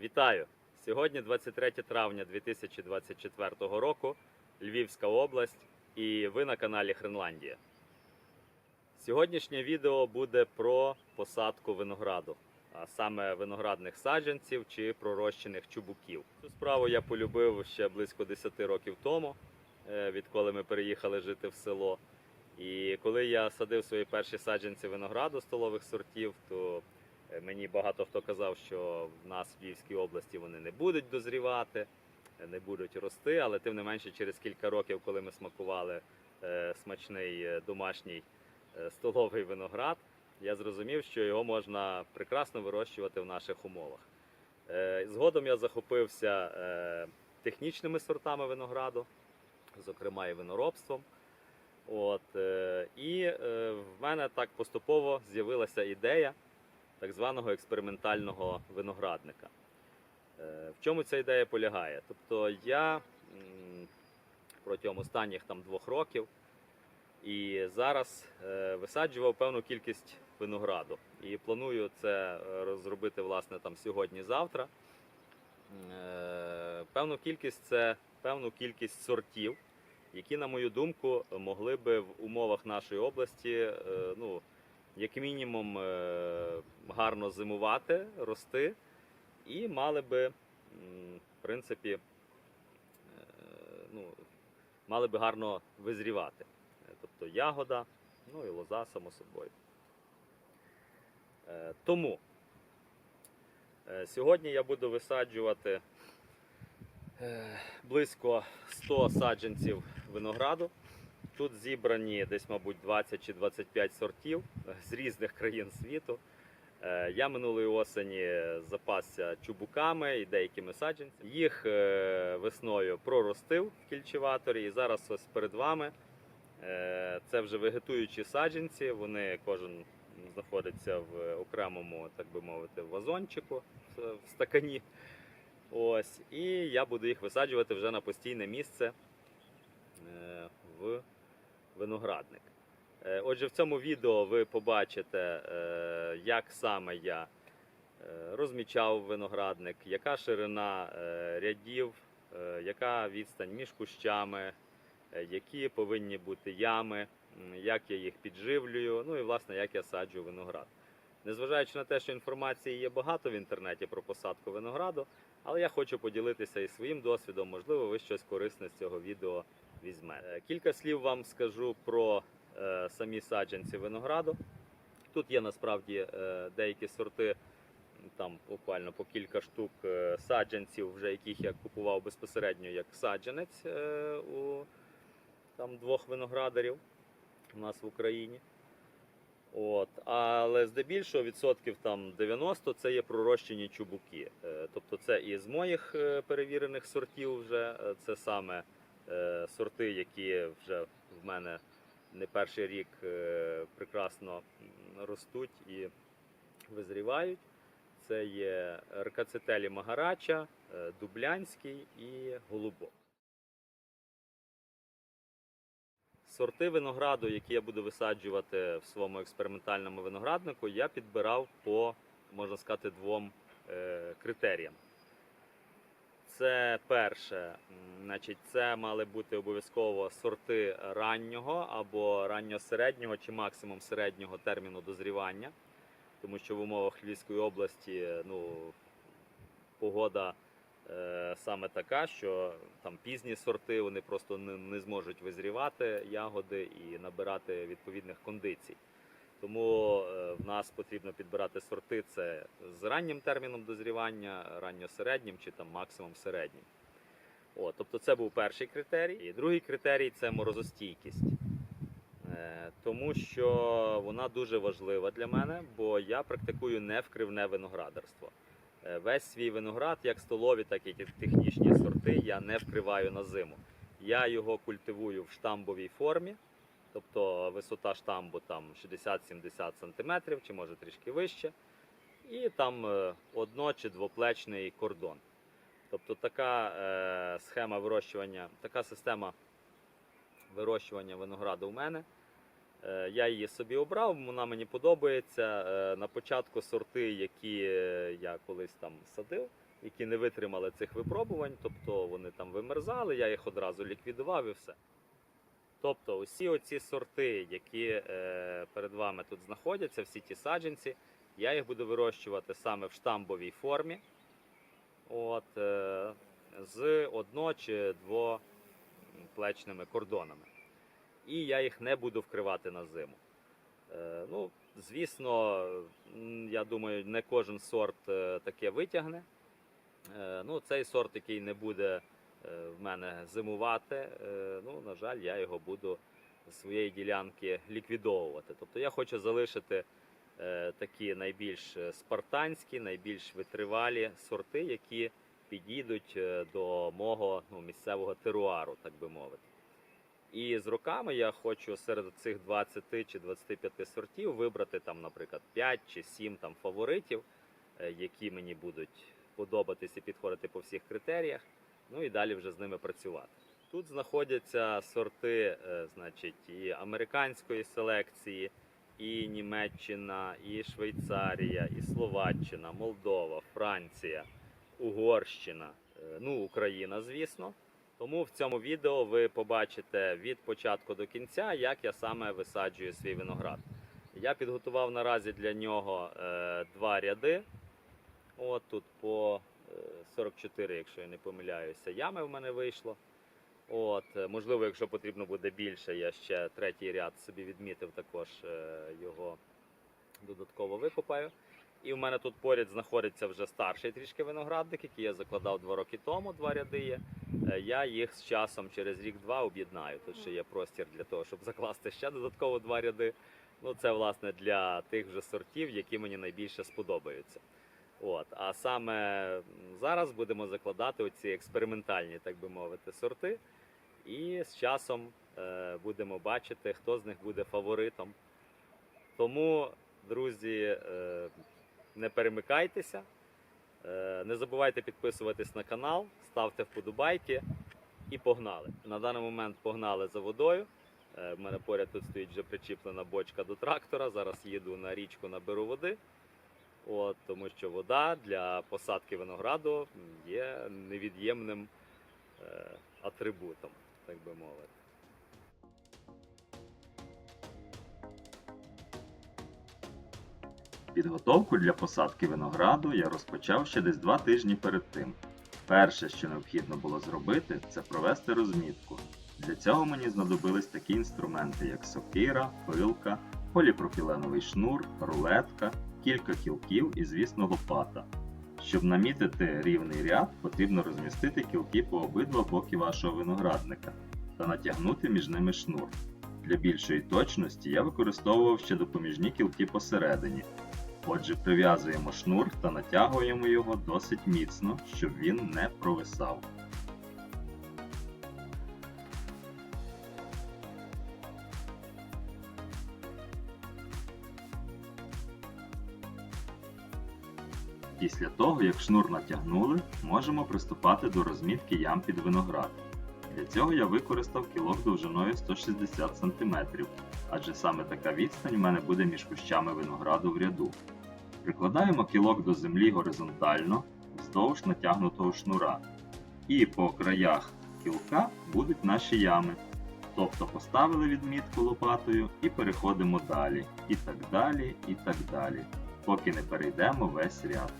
Вітаю! Сьогодні 23 травня 2024 року, Львівська область, і ви на каналі Хренландія. Сьогоднішнє відео буде про посадку винограду, а саме виноградних саджанців чи пророщених чубуків. Цю справу я полюбив ще близько 10 років тому, е, відколи ми переїхали жити в село. І коли я садив свої перші саджанці винограду столових сортів, то Мені багато хто казав, що в нас в Львівській області вони не будуть дозрівати, е, не будуть рости, але тим не менше, через кілька років, коли ми смакували е, смачний е, домашній е, столовий виноград, я зрозумів, що його можна прекрасно вирощувати в наших умовах. Е, Згодом я захопився е, технічними сортами винограду, зокрема і виноробством. От, е, і е, в мене так поступово з'явилася ідея так званого експериментального виноградника. Е, В чому ця ідея полягає? Тобто я протягом останніх там двох років і зараз е, висаджував певну кількість винограду. І планую це е, розробити власне там сьогодні-завтра. Певну кількість це певну кількість сортів, які, на мою думку, могли би в умовах нашої області ну, як мінімум е, гарно зимувати, рости, і мали би, в принципі, е, ну, мали би гарно визрівати. Тобто ягода, ну і лоза, само собою. Е, Тому сьогодні я буду висаджувати близько 100 саджанців винограду. Тут зібрані десь, мабуть, 20 чи 25 сортів з різних країн світу. Е, Я минулої осені запасся чубуками і деякими саджанцями. Їх е, весною проростив в кільчеваторі, і зараз ось перед вами е, це вже вегетуючі саджанці. Вони кожен знаходиться в окремому, так би мовити, вазончику в стакані. Ось, і я буду їх висаджувати вже на постійне місце в виноградник. Е, Отже, в цьому відео ви побачите, е, як саме я е, розмічав виноградник, яка ширина рядів, яка відстань між кущами, які повинні бути ями, як я їх підживлюю, ну і власне як я саджу виноград. Незважаючи на те, що інформації є багато в інтернеті про посадку винограду, але я хочу поділитися і своїм досвідом, можливо, ви щось корисне з цього відео візьмете. Кілька слів вам скажу про е, самі саджанці винограду. Тут є насправді е, деякі сорти, там буквально по кілька штук е, саджанців, вже яких я купував безпосередньо як саджанець у там, двох виноградарів у нас в Україні. От. Але здебільшого відсотків там 90 це є пророщені чубуки. Тобто це і з моїх перевірених сортів вже це саме сорти, які вже в мене не перший рік е, прекрасно ростуть і визрівають. Це є ркацетелі Магарача, е, Дублянський і Голубок. Сорти винограду, які я буду висаджувати в своєму експериментальному винограднику, я підбирав по, можна сказати, двом е, критеріям. Це перше, значить, це мали бути обов'язково сорти раннього або ранньосереднього чи максимум середнього терміну дозрівання, тому що в умовах Львівської області ну, погода е, саме така, що там пізні сорти вони просто не, не зможуть визрівати ягоди і набирати відповідних кондицій. Тому е, в нас потрібно підбирати сорти це з раннім терміном дозрівання, ранньосереднім чи там максимум середнім. О, тобто це був перший критерій. І другий критерій це морозостійкість. Е, Тому що вона дуже важлива для мене, бо я практикую невкривне виноградарство. Е, Весь свій виноград, як столові, так і технічні сорти, я не вкриваю на зиму. Я його культивую в штамбовій формі, тобто висота штамбу там 60-70 см, чи може трішки вище, і там е, одно- чи двоплечний кордон. Тобто така е, схема вирощування, така система вирощування винограду у мене. Е, Я її собі обрав, вона мені подобається. Е, На початку сорти, які е, я колись там садив, які не витримали цих випробувань, тобто вони там вимерзали, я їх одразу ліквідував і все. Тобто, усі оці сорти, які е, перед вами тут знаходяться, всі ті саджанці, я їх буду вирощувати саме в штамбовій формі. От, е, з одно чи двоплечними кордонами. І я їх не буду вкривати на зиму. Е, ну, звісно, я думаю, не кожен сорт е, таке витягне. Е, ну, цей сорт, який не буде в мене зимувати, е, ну, на жаль, я його буду з своєї ділянки ліквідовувати. Тобто я хочу залишити е, такі найбільш е, спартанські, найбільш витривалі сорти, які підійдуть е, до мого ну, місцевого теруару, так би мовити. І з роками я хочу серед цих 20 чи 25 сортів вибрати там, наприклад, 5 чи 7 там фаворитів, е, які мені будуть подобатись і підходити по всіх критеріях. Ну і далі вже з ними працювати. Тут знаходяться сорти, е, значить, і американської селекції, і Німеччина, і Швейцарія, і Словаччина, Молдова, Франція, Угорщина, е, ну Україна, звісно. Тому в цьому відео ви побачите від початку до кінця, як я саме висаджую свій виноград. Я підготував наразі для нього е, два ряди. От тут по 44, якщо я не помиляюся, ями в мене вийшло. От, е, можливо, якщо потрібно буде більше, я ще третій ряд собі відмітив, також е, його додатково викопаю. І в мене тут поряд знаходиться вже старший трішки виноградник, який я закладав два роки тому, два ряди є. Е, Я їх з часом через рік-два об'єднаю. Тут ще є простір для того, щоб закласти ще додатково два ряди. Ну, це власне для тих вже сортів, які мені найбільше сподобаються. От. А саме зараз будемо закладати оці експериментальні, так би мовити, сорти. І з часом е, будемо бачити, хто з них буде фаворитом. Тому, друзі, е, не перемикайтеся. Е, Не забувайте підписуватись на канал, ставте вподобайки і погнали. На даний момент погнали за водою. Е, В мене поряд тут стоїть вже причіплена бочка до трактора. Зараз їду на річку, наберу води. От, тому що вода для посадки винограду є невід'ємним е, атрибутом, так би мовити. Підготовку для посадки винограду я розпочав ще десь два тижні перед тим. Перше, що необхідно було зробити, це провести розмітку. Для цього мені знадобились такі інструменти, як сокира, пилка, поліпропіленовий шнур, рулетка, кілька кілків і, звісно, лопата. Щоб намітити рівний ряд, потрібно розмістити кілки по обидва боки вашого виноградника та натягнути між ними шнур. Для більшої точності я використовував ще допоміжні кілки посередині. Отже, прив'язуємо шнур та натягуємо його досить міцно, щоб він не провисав. Після того, як шнур натягнули, можемо приступати до розмітки ям під виноград. Для цього я використав кілок довжиною 160 см, адже саме така відстань у мене буде між кущами винограду в ряду. Прикладаємо кілок до землі горизонтально вздовж натягнутого шнура. І по краях кілка будуть наші ями. Тобто поставили відмітку лопатою і переходимо далі. І так далі, і так далі. Поки не перейдемо весь ряд.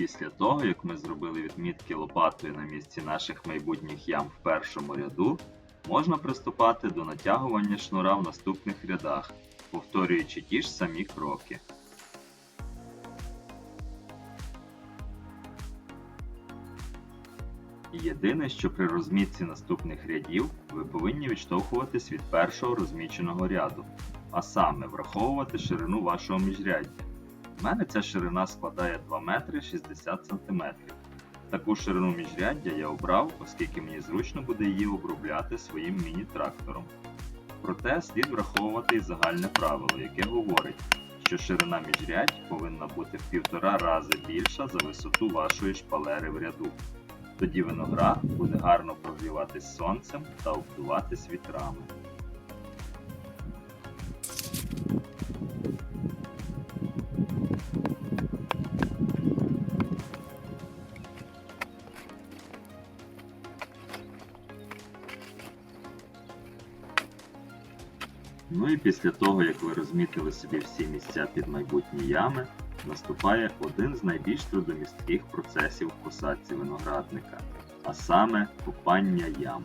Після того, як ми зробили відмітки лопатою на місці наших майбутніх ям в першому ряду, можна приступати до натягування шнура в наступних рядах, повторюючи ті ж самі кроки. Єдине, що при розмітці наступних рядів ви повинні відштовхуватись від першого розміченого ряду, а саме враховувати ширину вашого міжряддя. У мене ця ширина складає 2 метри 60 сантиметрів. Таку ширину міжряддя я обрав, оскільки мені зручно буде її обробляти своїм міні-трактором. Проте слід враховувати і загальне правило, яке говорить, що ширина міжрядь повинна бути в півтора рази більша за висоту вашої шпалери в ряду. Тоді виноград буде гарно прогріватись сонцем та обдуватись вітрами. Після того, як ви розмітили собі всі місця під майбутні ями, наступає один з найбільш трудомістких процесів посадці виноградника, а саме копання ям.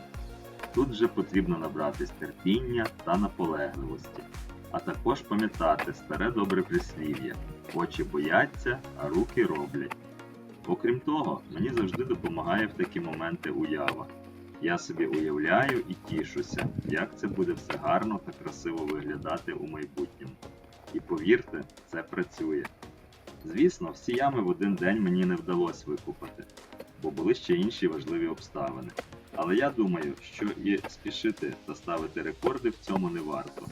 Тут же потрібно набратись терпіння та наполегливості, а також пам'ятати старе добре прислів'я очі бояться, а руки роблять. Окрім того, мені завжди допомагає в такі моменти уява. Я собі уявляю і тішуся, як це буде все гарно та красиво виглядати у майбутньому. І повірте, це працює. Звісно, всі ями в один день мені не вдалося викупати, бо були ще інші важливі обставини. Але я думаю, що і спішити та ставити рекорди в цьому не варто,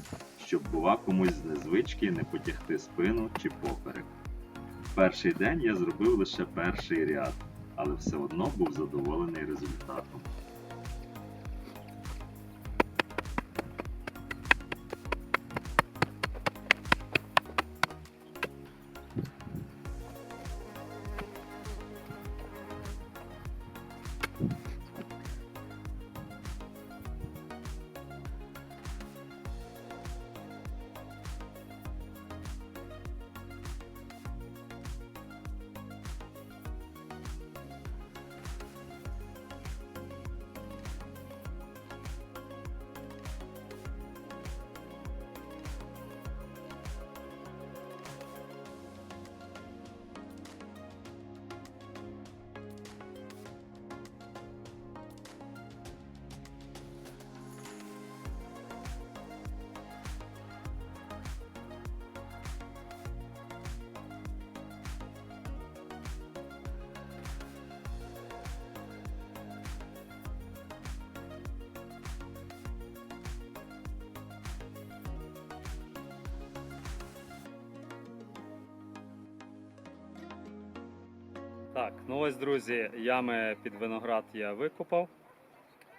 щоб бува комусь з незвички не потягти спину чи поперек. В перший день я зробив лише перший ряд, але все одно був задоволений результатом. Так, ну ось, друзі, ями під виноград я викопав.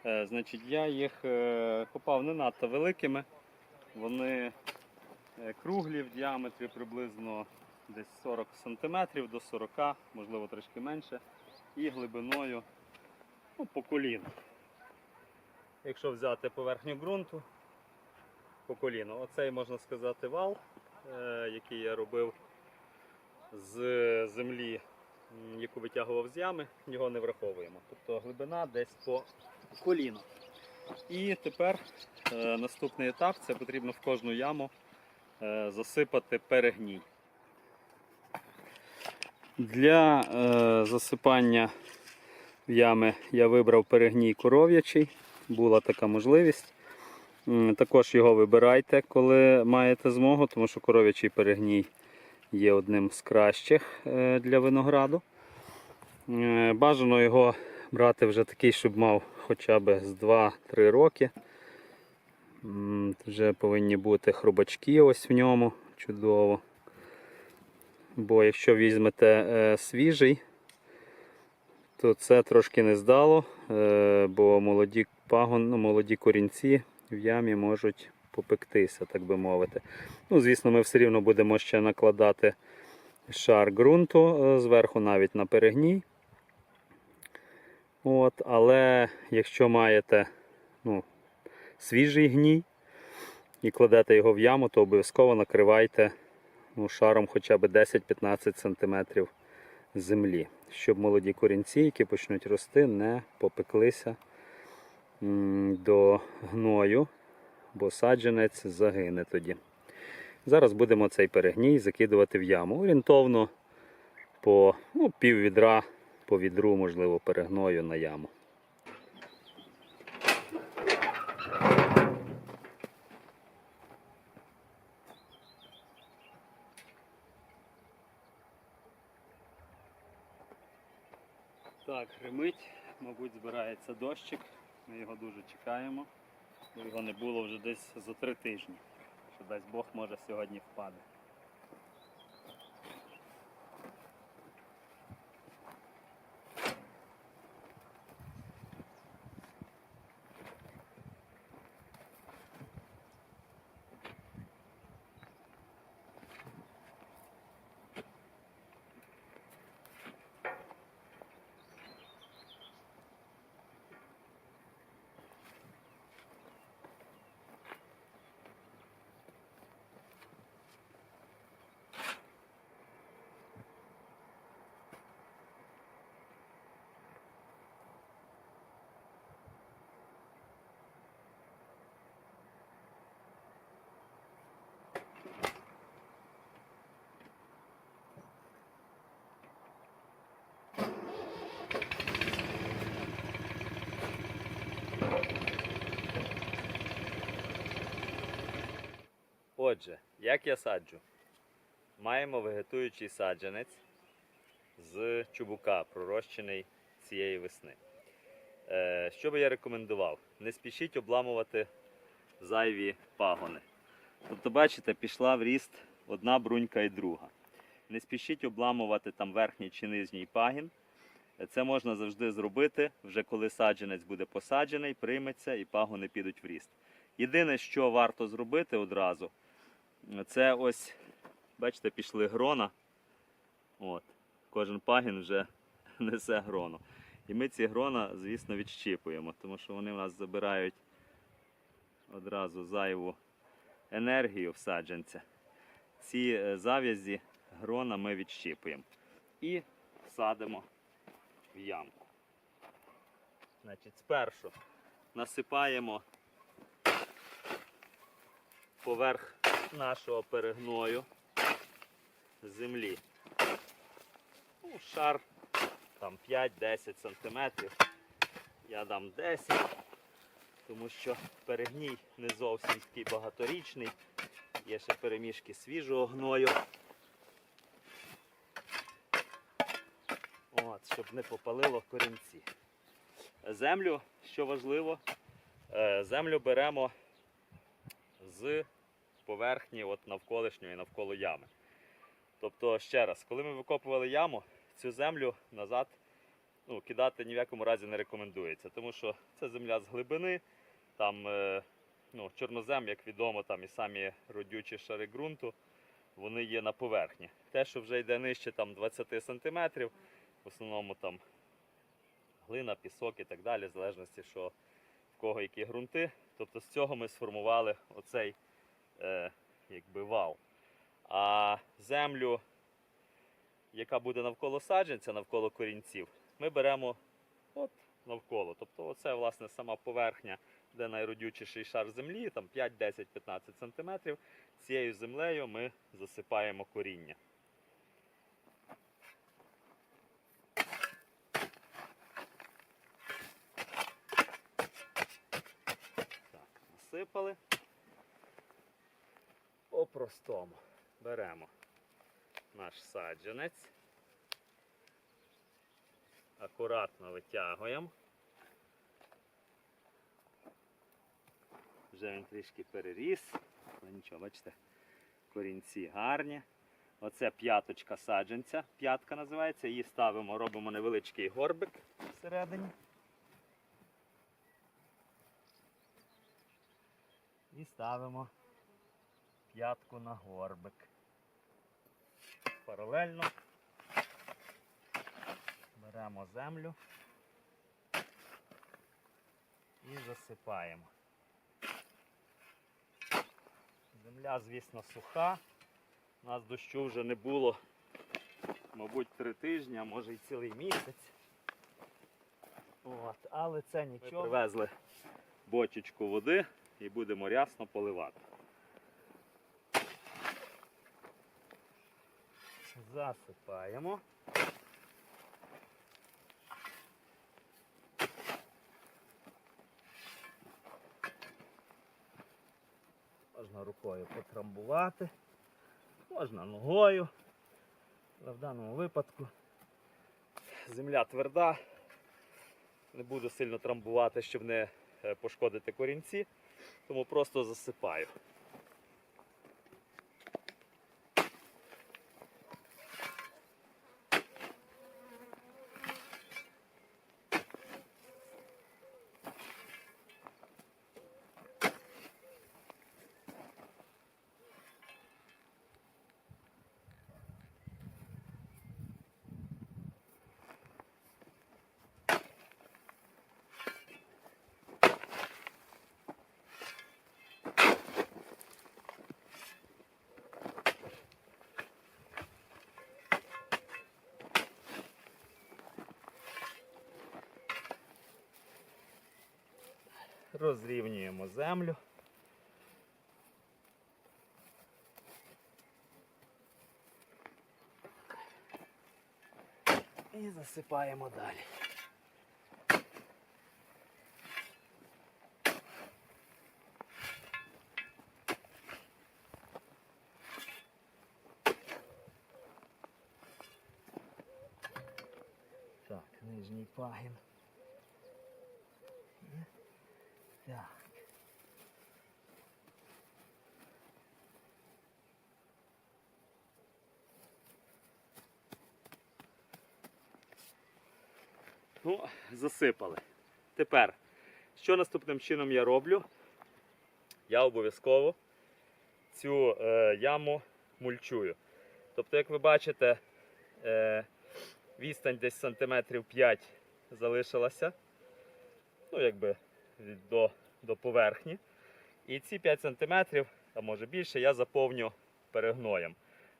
Е, значить, я їх е, копав не надто великими. Вони е, круглі в діаметрі приблизно десь 40 см до 40 можливо трішки менше. І глибиною ну, по коліну. Якщо взяти поверхню ґрунту, по коліну. Оцей можна сказати вал, е, який я робив з землі яку витягував з ями, його не враховуємо. Тобто глибина десь по коліно. І тепер е, наступний етап це потрібно в кожну яму е, засипати перегній. Для е, засипання в ями я вибрав перегній коров'ячий, була така можливість. Також його вибирайте, коли маєте змогу, тому що коров'ячий перегній є одним з кращих е, для винограду. Е, Бажано його брати вже такий, щоб мав хоча б з 2-3 роки. Вже повинні бути хробачки ось в ньому. Чудово. Бо якщо візьмете е, свіжий, то це трошки не здало, бо молоді пагон, ну, молоді корінці в ямі можуть попектися, так би мовити. Ну, звісно, ми все рівно будемо ще накладати шар ґрунту е, зверху навіть на перегній. От, але якщо маєте ну, свіжий гній і кладете його в яму, то обов'язково накривайте ну, шаром хоча б 10-15 см землі, щоб молоді корінці, які почнуть рости, не попеклися до гною, бо саджанець загине тоді. Зараз будемо цей перегній закидувати в яму. Орієнтовно по ну, пів відра, по відру, можливо, перегною на яму. Так, гримить, мабуть, збирається дощик, ми його дуже чекаємо. Бо його не було вже десь за три тижні. Що дасть Бог може сьогодні впаде. Отже, як я саджу? Маємо вегетуючий саджанець з чубука, пророщений цієї весни. Е, що би я рекомендував? Не спішіть обламувати зайві пагони. Тобто, бачите, пішла в ріст одна брунька і друга. Не спішіть обламувати там верхній чи нижній пагін. Це можна завжди зробити, вже коли саджанець буде посаджений, прийметься і пагони підуть в ріст. Єдине, що варто зробити одразу, це ось, бачите, пішли грона. От. Кожен пагін вже несе грону. І ми ці грона, звісно, відщіпуємо, тому що вони в нас забирають одразу зайву енергію в саджанця. Ці е, зав'язі грона ми відщіпуємо і садимо в ямку. Значить, спершу насипаємо поверх нашого перегною землі. Ну, шар там 5-10 сантиметрів. Я дам 10, тому що перегній не зовсім такий багаторічний. Є ще перемішки свіжого гною. От, щоб не попалило корінці. Землю, що важливо, е, землю беремо з поверхні от навколишньої навколо ями. Тобто, ще раз, коли ми викопували яму, цю землю назад ну, кидати ні в якому разі не рекомендується, тому що це земля з глибини, там е, ну, чорнозем, як відомо, там і самі родючі шари ґрунту, вони є на поверхні. Те, що вже йде нижче там, 20 см, в основному там глина, пісок і так далі, в залежності, що в кого які ґрунти. Тобто з цього ми сформували оцей е, якби вал. А землю, яка буде навколо саджанця, навколо корінців, ми беремо от навколо. Тобто оце власне сама поверхня, де найродючіший шар землі, там 5, 10, 15 см. Цією землею ми засипаємо коріння. Так, насипали. По-простому беремо наш саджанець, акуратно витягуємо. Вже він трішки переріс, але нічого, бачите, корінці гарні. Оце п'яточка саджанця, п'ятка називається, її ставимо, робимо невеличкий горбик всередині. І ставимо п'ятку на горбик. Паралельно беремо землю і засипаємо. Земля, звісно, суха. У нас дощу вже не було, мабуть, три тижні, а може й цілий місяць. От, але це нічого. Ми привезли бочечку води і будемо рясно поливати. Засипаємо. Можна рукою потрамбувати, можна ногою. Але в даному випадку земля тверда, Не буду сильно трамбувати, щоб не е, пошкодити корінці, тому просто засипаю. Розрівнюємо землю. І засипаємо далі. Так, нижній пагін. Так. Ну, засипали. Тепер, що наступним чином я роблю? Я обов'язково цю е, яму мульчую. Тобто, як ви бачите, е, відстань десь сантиметрів 5 залишилася. Ну, якби до, до поверхні. І ці 5 см, а може більше, я заповню перегноєм.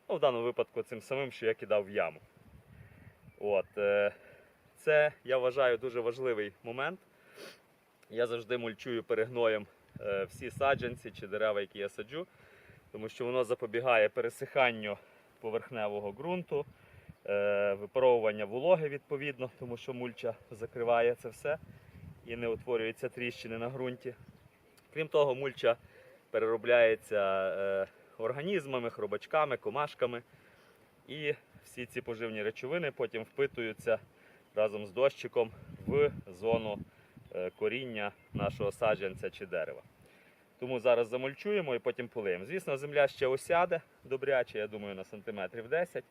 Ну, в даному випадку цим самим, що я кидав в яму. От, е, це, я вважаю, дуже важливий момент. Я завжди мульчую перегноєм е, всі саджанці чи дерева, які я саджу, тому що воно запобігає пересиханню поверхневого ґрунту, е, випаровування вологи відповідно, тому що мульча закриває це все і не утворюються тріщини на ґрунті. Крім того, мульча переробляється е, організмами, хробачками, комашками. І всі ці поживні речовини потім впитуються разом з дощиком в зону е, коріння нашого саджанця чи дерева. Тому зараз замульчуємо і потім полиємо. Звісно, земля ще осяде добряче, я думаю, на сантиметрів 10.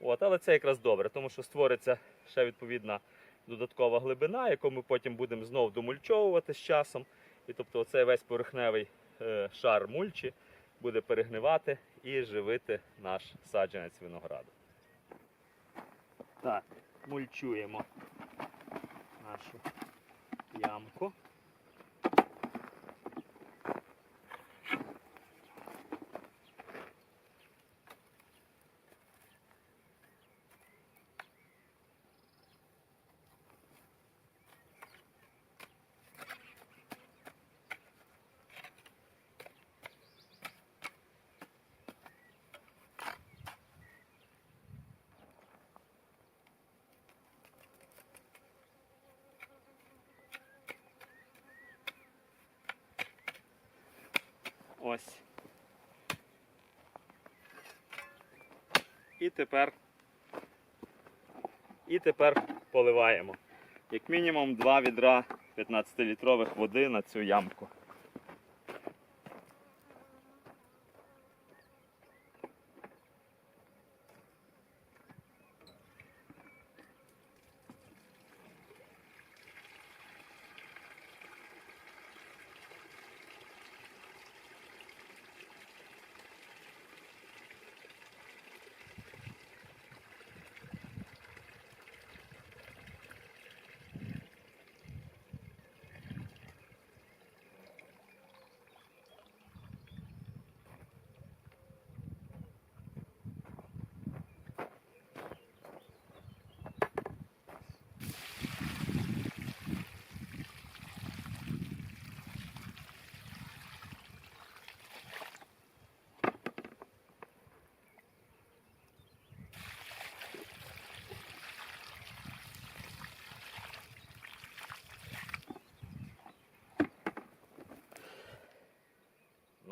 От, але це якраз добре, тому що створиться ще відповідна додаткова глибина, яку ми потім будемо знов домульчовувати з часом. І тобто оцей весь поверхневий е, шар мульчі буде перегнивати і живити наш саджанець винограду. Так, мульчуємо нашу ямку. Ось. І тепер, і тепер поливаємо. Як мінімум два відра 15-літрових води на цю ямку.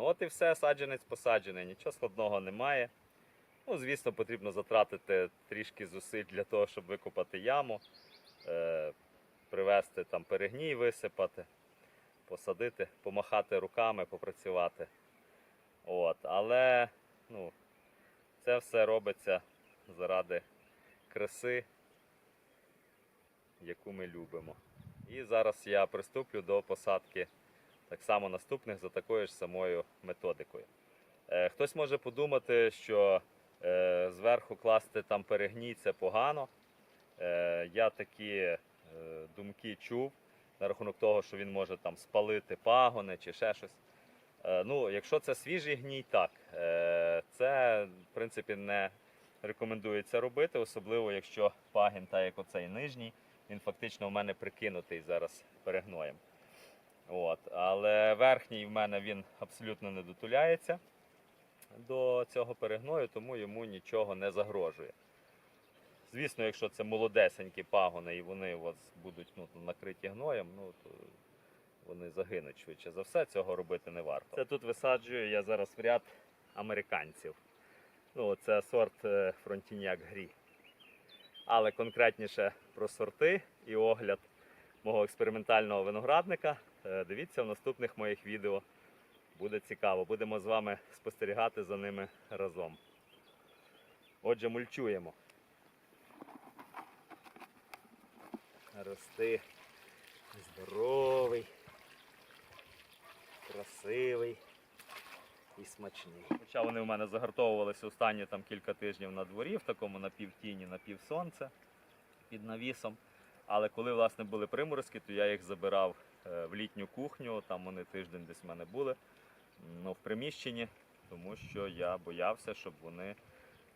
Ну от і все, саджанець посаджений, нічого складного немає. Ну, звісно, потрібно затратити трішки зусиль для того, щоб викопати яму. Е, привезти там перегній, висипати, посадити, помахати руками, попрацювати. От. Але ну, це все робиться заради краси, яку ми любимо. І зараз я приступлю до посадки так само наступних за такою ж самою методикою. Е, Хтось може подумати, що е, зверху класти там перегній це погано. Е, Я такі думки чув на рахунок того, що він може там спалити пагони чи ще щось. Ну, якщо це свіжий гній, так. Це, в принципі, не рекомендується робити, особливо якщо пагін, так як оцей нижній, він фактично у мене прикинутий зараз перегноєм. От. Але верхній в мене він абсолютно не дотуляється до цього перегною, тому йому нічого не загрожує. Звісно, якщо це молодесенькі пагони і вони у вас будуть ну, накриті гноєм, ну то вони загинуть швидше за все, цього робити не варто. Це тут висаджую я зараз в ряд американців. Ну, це сорт е, Фронтіняк Грі. Але конкретніше про сорти і огляд мого експериментального виноградника. Е, Дивіться в наступних моїх відео. Буде цікаво. Будемо з вами спостерігати за ними разом. Отже, мульчуємо. Рости здоровий, красивий і смачний. Хоча вони в мене загартовувалися останні там кілька тижнів на дворі, в такому напівтіні, напівсонце під навісом. Але коли власне були приморозки, то я їх забирав в літню кухню, там вони тиждень десь в мене були ну, в приміщенні, тому що я боявся, щоб вони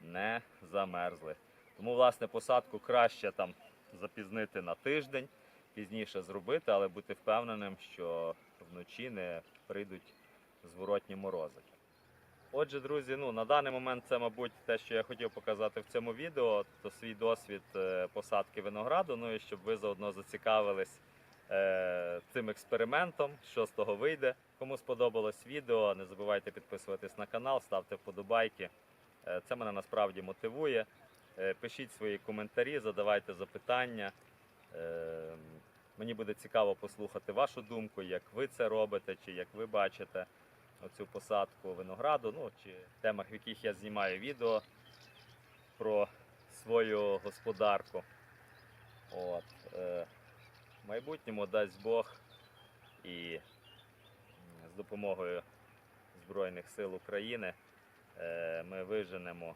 не замерзли. Тому, власне, посадку краще там запізнити на тиждень, пізніше зробити, але бути впевненим, що вночі не прийдуть зворотні морози. Отже, друзі, ну на даний момент це, мабуть, те, що я хотів показати в цьому відео, то свій досвід е, посадки винограду. Ну і щоб ви заодно зацікавились е, цим експериментом, що з того вийде. Кому сподобалось відео, не забувайте підписуватись на канал, ставте вподобайки. Е, це мене насправді мотивує. Е, пишіть свої коментарі, задавайте запитання. Е, мені буде цікаво послухати вашу думку, як ви це робите, чи як ви бачите оцю посадку винограду, ну чи темах, в яких я знімаю відео про свою господарку. От, е, майбутньому дасть Бог і з допомогою Збройних сил України е, ми виженемо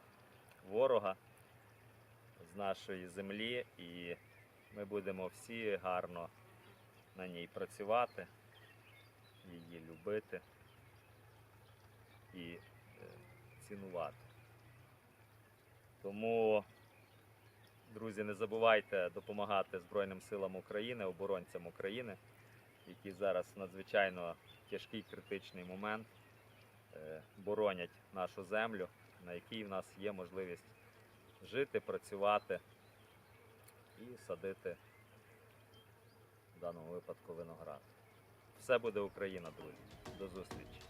ворога з нашої землі і ми будемо всі гарно на ній працювати, її любити і е, цінувати. Тому, друзі, не забувайте допомагати Збройним силам України, оборонцям України, які зараз надзвичайно тяжкий критичний момент е, боронять нашу землю, на якій в нас є можливість жити, працювати і садити в даному випадку виноград. Все буде Україна, друзі. До зустрічі!